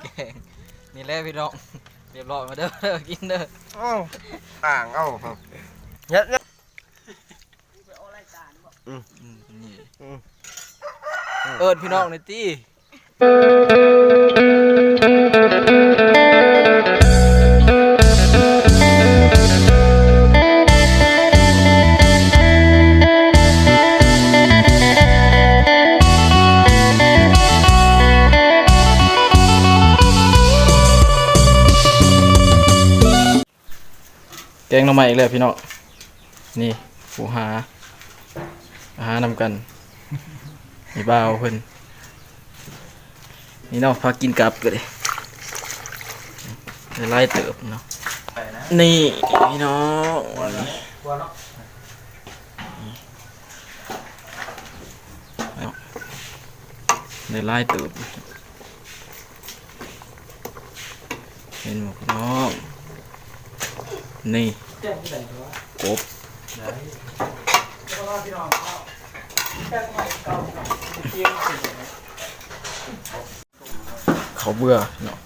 แกงนี่แหละพี่น้องเรียบร้อยมาเด้อเด้อกินเด้อเอ้าอ่างเอ้าครับเฮ็ดเนี่ยอืมนี่อืมเอิญพี่น้องในอยตี้ แกงหน้ำใหม่อีกแล้วพี่น้องนี่ผู้หาอาหารนำกันนี่บ่าวเพิ่นนี่เนาะพากินกลับก็เลยได้ไล่เติบเนาะนี่พี่น้องได้ไล่เติบเห็นหมดน้อง นี่กบเขาเบื่อเนาะ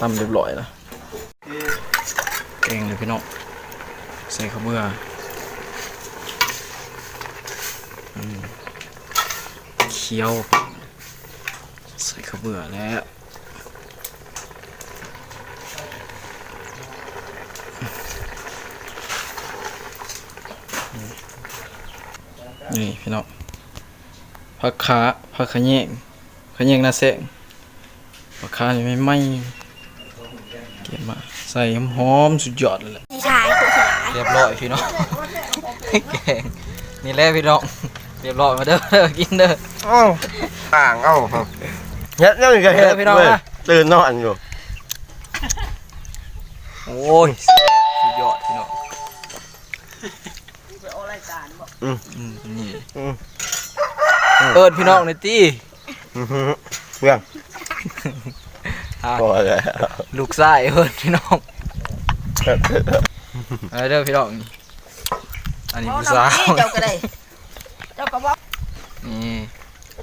ตำเรียบร้อยแล้วเก่งเลยพี่น้องใส่เขาวเบื่ออืมเคี้ยว ใส่เขาวเบื่อแล้ว นี่พี่น้องผักขาผักขะแยงขะแยงนาแสงผักขานี่ไม่ไหม้เก็บมาใส่หอมๆสุดยอดเลยแหละชายตัวชายเรียบร้อยพี่น้องแกงนี่แหละพี่น้องเรียบร้อยมาเด้อเด้อกินเด้อเอ้าอ่างเอ้าครับเฮ็ดเนี่ยก็เฮ็ดเออพี่น้องเว้ยนะตื่นนอนอยู่โอ้ยสุดยอดพี่น้อง อืมนี่อืม เอิญพี่น้องในอยตี้อื้อหือเพื่อนอะพอแล้วลูกชายเอิญพี่น้องเอาเด้อพี่น้องนี่อันนี้ผู้สาวเจ้าก็ได้เจ้าก็บอกนี่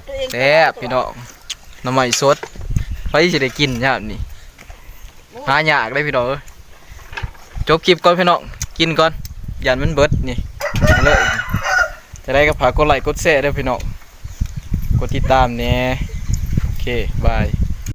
ตัวเองแซ่บพี่น้องน้ำใหม่สดไฟสิได้กินยามนี่หายากเลยพี่น้องเอ้ยจบคลิปก่อนพี่น้องกินก่อนยันมันเบิดนี่ เอาเลยจะได้ก็ฝากกดไลค์กดแชร์ด้วยพี่น้องกดติดตามแหน่โอเคบาย